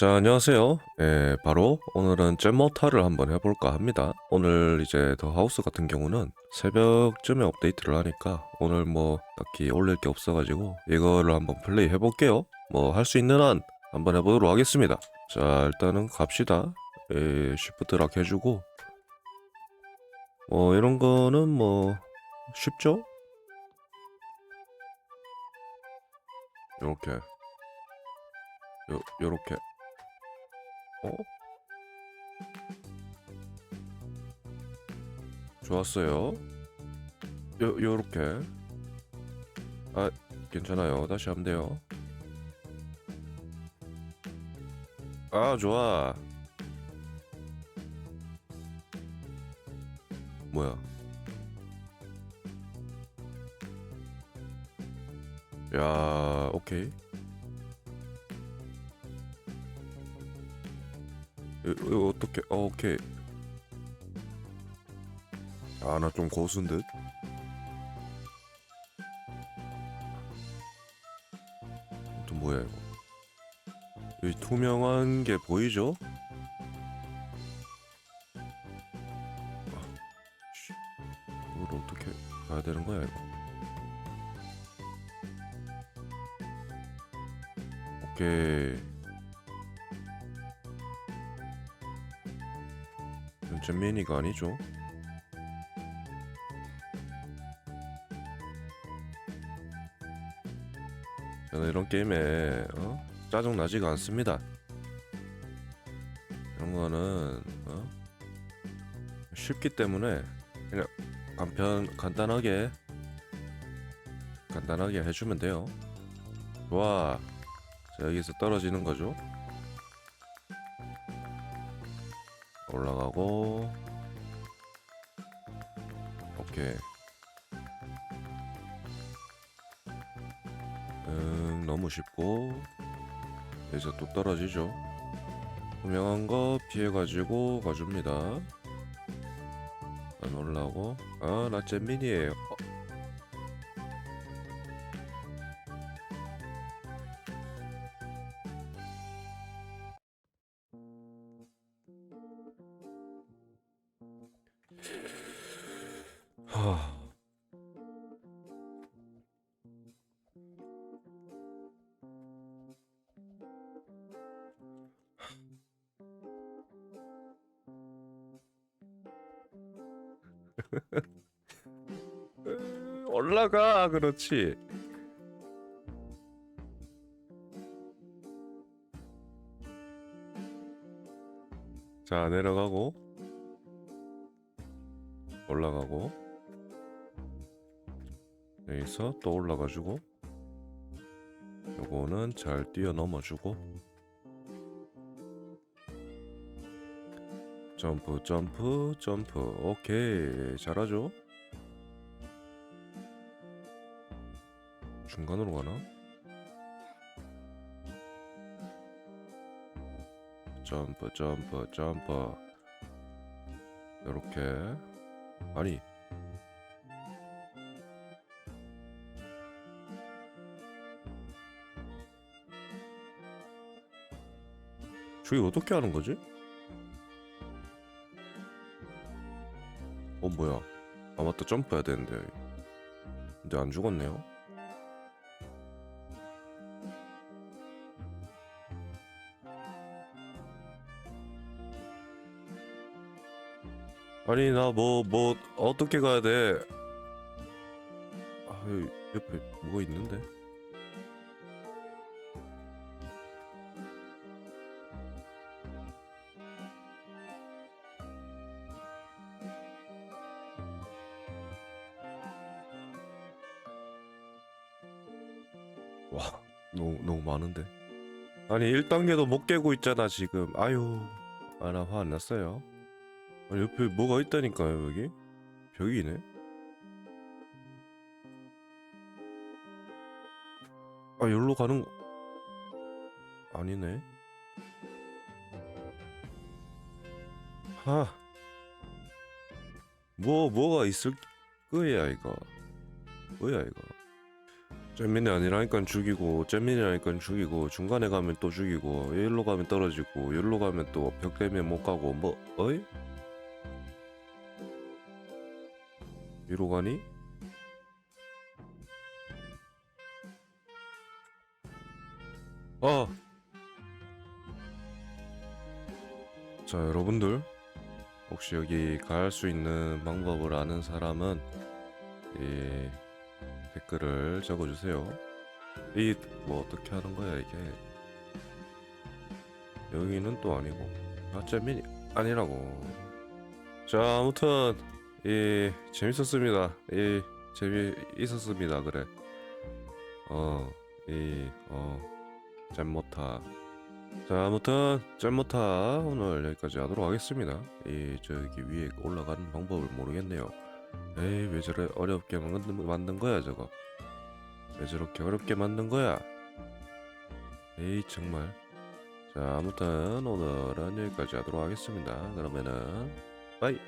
자, 안녕하세요. 예, 바로 오늘은 잼머타를 한번 해볼까 합니다. 오늘 이제 더 하우스 같은 경우는 새벽쯤에 업데이트를 하니까 오늘 뭐 딱히 올릴 게 없어가지고 이거를 한번 플레이 해볼게요. 뭐 할 수 있는 한 한번 해보도록 하겠습니다. 자, 일단은 갑시다. 예, 쉬프트 락 해주고 뭐 이런 거는 뭐 쉽죠? 요렇게 요, 요렇게 어? 좋았어요. 요, 요렇게. 아, 괜찮아요. 다시 하면 돼요. 아, 좋아. 뭐야? 야, 오케이. 어떻게? 어, 오케이. 아, 나 좀 고수인 듯. 또 뭐야 이거? 여기 투명한 게 보이죠? 아, 씨. 이걸 어떻게 가야 되는 거야 이거? 오케이. 잼미니가 아니죠? 저는 이런 게임에 어? 짜증 나지가 않습니다. 이런 거는 어? 쉽기 때문에 그냥 간편 간단하게 간단하게 해주면 돼요. 좋아. 자 여기서 떨어지는 거죠. 올라가고. 오케이. 음 너무 쉽고. 여기서 또 떨어지죠. 투명한 거 피해가지고 가줍니다. 안 올라오고. 아 나 잼민이에요. 어. 하... 올라가 그렇지. 자 내려가고 올라가고 여기서 또 올라가주고 요거는 잘 뛰어넘어주고 점프 점프 점프. 오케이 잘하죠? 중간으로 가나? 점프 점프 점프. 요렇게 아니. 저기 어떻게 하는 거지? 어 뭐야. 아 맞다 점프해야 되는데. 근데 안 죽었네요 아니 나 뭐 뭐 어떻게 가야 돼? 아 여기 옆에 뭐가 있는데? 와 너무 너무 많은데. 아니 1단계도 못 깨고 있잖아 지금. 아유 아나 화 안 났어요. 아니 옆에 뭐가 있다니까요 여기? 벽이네. 아 여기로 가는 거 아니네. 하뭐 뭐가 있을 거야 이거? 뭐야 이거? 잼민이 아니라니까 죽이고 잼민이라니까 죽이고 중간에 가면 또 죽이고 여기로 가면 떨어지고 여기로 가면 또 벽 때문에 못 가고 뭐 어이? 위로 가니? 아! 자 여러분들 혹시 여기 갈 수 있는 방법을 아는 사람은 이 댓글을 적어주세요. 이 뭐 어떻게 하는 거야 이게? 여기는 또 아니고 아잼민이 아니라고. 자 아무튼 이 재밌었습니다. 이 재미 있었습니다. 그래. 어이어 잼모타. 자 아무튼 잼모타 오늘 여기까지 하도록 하겠습니다. 이 저기 위에 올라가는 방법을 모르겠네요. 에이 왜 저래 어렵게 만든, 만든 거야 저거 왜 저렇게 어렵게 만든 거야 에이 정말 자 아무튼 오늘은 여기까지 하도록 하겠습니다 그러면은 빠이